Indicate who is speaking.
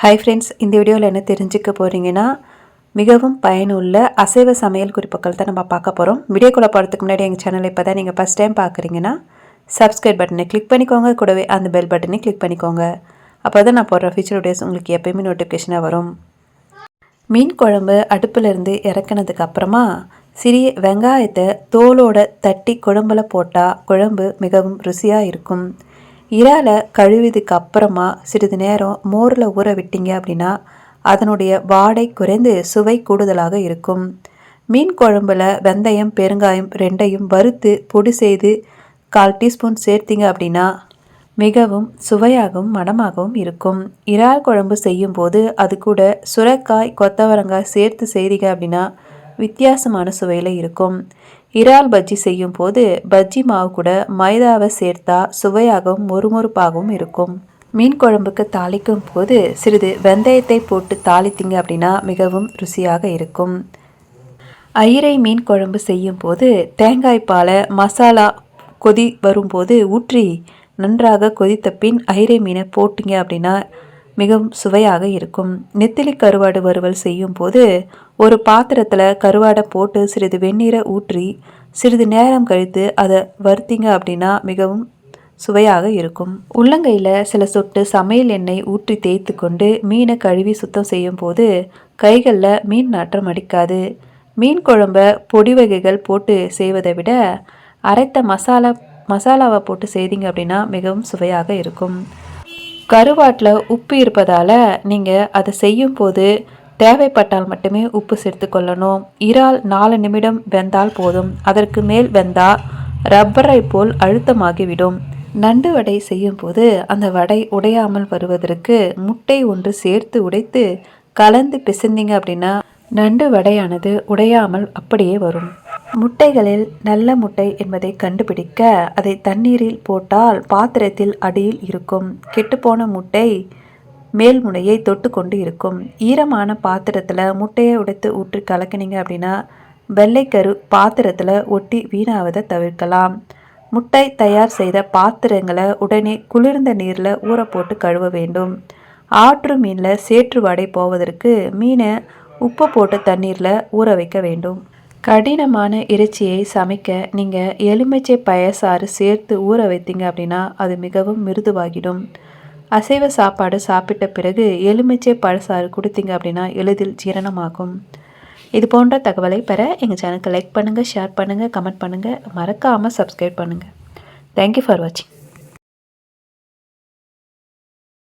Speaker 1: Hi friends இந்த வீடியோவில் என்ன தெரிஞ்சுக்க போகிறீங்கன்னா மிகவும் பயனுள்ள அசைவ சமையல் குறிப்புகள் தான் நம்ம பார்க்க போகிறோம் வீடியோக்குள்ளே போகிறதுக்கு முன்னாடி எங்கள் சேனலை இப்போ தான் நீங்கள் ஃபஸ்ட் டைம் பார்க்குறீங்கன்னா சப்ஸ்கிரைப் பட்டனை கிளிக் பண்ணிக்கோங்க. கூடவே அந்த பெல் பட்டனை கிளிக் பண்ணிக்கோங்க. அப்போ தான் நான் போடுற ஃபியூச்சர் வீடியோஸ் உங்களுக்கு எப்பயுமே நோட்டிஃபிகேஷனாக வரும். மீன் குழம்பு அடுப்பிலிருந்து இறக்குனதுக்கு அப்புறமா சிறிய வெங்காயத்தை தோலோட தட்டி குழம்புல போட்டால் குழம்பு மிகவும் ருசியாக இருக்கும். இறாலை கழுவிதுக்கு அப்புறமா சிறிது நேரம் மோரில் ஊற விட்டீங்க அப்படின்னா அதனுடைய வாடை குறைந்து சுவை கூடுதலாக இருக்கும். மீன் குழம்புல வெந்தயம் பெருங்காயம் ரெண்டையும் வறுத்து பொடி செய்து கால் டீஸ்பூன் சேர்த்தீங்க அப்படின்னா மிகவும் சுவையாகவும் மனமாகவும் இருக்கும். இறால் குழம்பு செய்யும்போது அது கூட சுரக்காய் கொத்தவரங்காய் சேர்த்து செய்தீங்க அப்படின்னா வித்தியாசமான சுவையில் இருக்கும். இறால் பஜ்ஜி செய்யும் போது பஜ்ஜி மாவு கூட மைதாவை சேர்த்தா சுவையாகவும் மொறுமொறுப்பாகவும் இருக்கும். மீன் குழம்புக்கு தாளிக்கும் போது சிறிது வெந்தயத்தை போட்டு தாளித்தீங்க அப்படின்னா மிகவும் ருசியாக இருக்கும். அயிரை மீன் குழம்பு செய்யும் போது தேங்காய் பாலை மசாலா கொதி வரும்போது ஊற்றி நன்றாக கொதித்த பின் அயிரை மீனை போட்டிங்க அப்படின்னா மிகவும் சுவையாக இருக்கும். நெத்திலி கருவாடு வறுவல் செய்யும் போது ஒரு பாத்திரத்தில் கருவாடை போட்டு சிறிது வெந்நீரை ஊற்றி சிறிது நேரம் கழித்து அதை வருத்திங்க அப்படின்னா மிகவும் சுவையாக இருக்கும். உள்ளங்கையில் சில சொட்டு சமையல் எண்ணெய் ஊற்றி தேய்த்து கொண்டு மீனை கழுவி சுத்தம் செய்யும் போது கைகளில் மீன் நாற்றம் அடிக்காது. மீன் குழம்ப பொடி வகைகள் போட்டு செய்வதை விட அரைத்த மசாலா மசாலாவை போட்டு செய்தீங்க அப்படின்னா மிகவும் சுவையாக இருக்கும். கருவாட்டில் உப்பு இருப்பதால் நீங்கள் அதை செய்யும் போது தேவைப்பட்டால் மட்டுமே உப்பு சேர்த்து கொள்ளணும். இறால் நாலு நிமிடம் வெந்தால் போதும். அதற்கு மேல் வெந்தால் ரப்பரை போல் அழுத்தமாகிவிடும். நண்டு வடை செய்யும் போது அந்த வடை உடையாமல் வருவதற்கு முட்டை ஒன்று சேர்த்து உடைத்து கலந்து பிசைந்தீங்க அப்படின்னா நண்டு வடையானது உடையாமல் அப்படியே வரும். முட்டைகளில் நல்ல முட்டை என்பதை கண்டுபிடிக்க அதை தண்ணீரில் போட்டால் பாத்திரத்தில் அடியில் இருக்கும் கெட்டுப்போன முட்டை மேல் முனையை தொட்டு கொண்டு இருக்கும். ஈரமான பாத்திரத்தில் முட்டையை உடைத்து ஊற்றி கலக்கினீங்க அப்படின்னா வெள்ளைக்கரு பாத்திரத்தில் ஒட்டி வீணாவதை தவிர்க்கலாம். முட்டை தயார் செய்த பாத்திரங்களை உடனே குளிர்ந்த நீரில் ஊற போட்டு கழுவ வேண்டும். ஆற்று மீனில் சேற்று வாடை போவதற்கு மீனை உப்பு போட்டு தண்ணீரில் ஊற வைக்க வேண்டும். கடினமான இறைச்சியை சமைக்க நீங்கள் எலுமிச்சை பயசாறு சேர்த்து ஊற வைத்தீங்க அப்படின்னா அது மிகவும் மிருதுவாகிடும். அசைவ சாப்பாடு சாப்பிட்ட பிறகு எலுமிச்சை பழசாறு கொடுத்தீங்க அப்படின்னா எளிதில் ஜீரணமாகும். இது போன்ற தகவலை பெற எங்கள் சேனலுக்கு லைக் பண்ணுங்கள் ஷேர் பண்ணுங்கள் கமெண்ட் பண்ணுங்கள் மறக்காமல் சப்ஸ்கிரைப் பண்ணுங்கள் தேங்க்யூ ஃபார் வாட்சிங்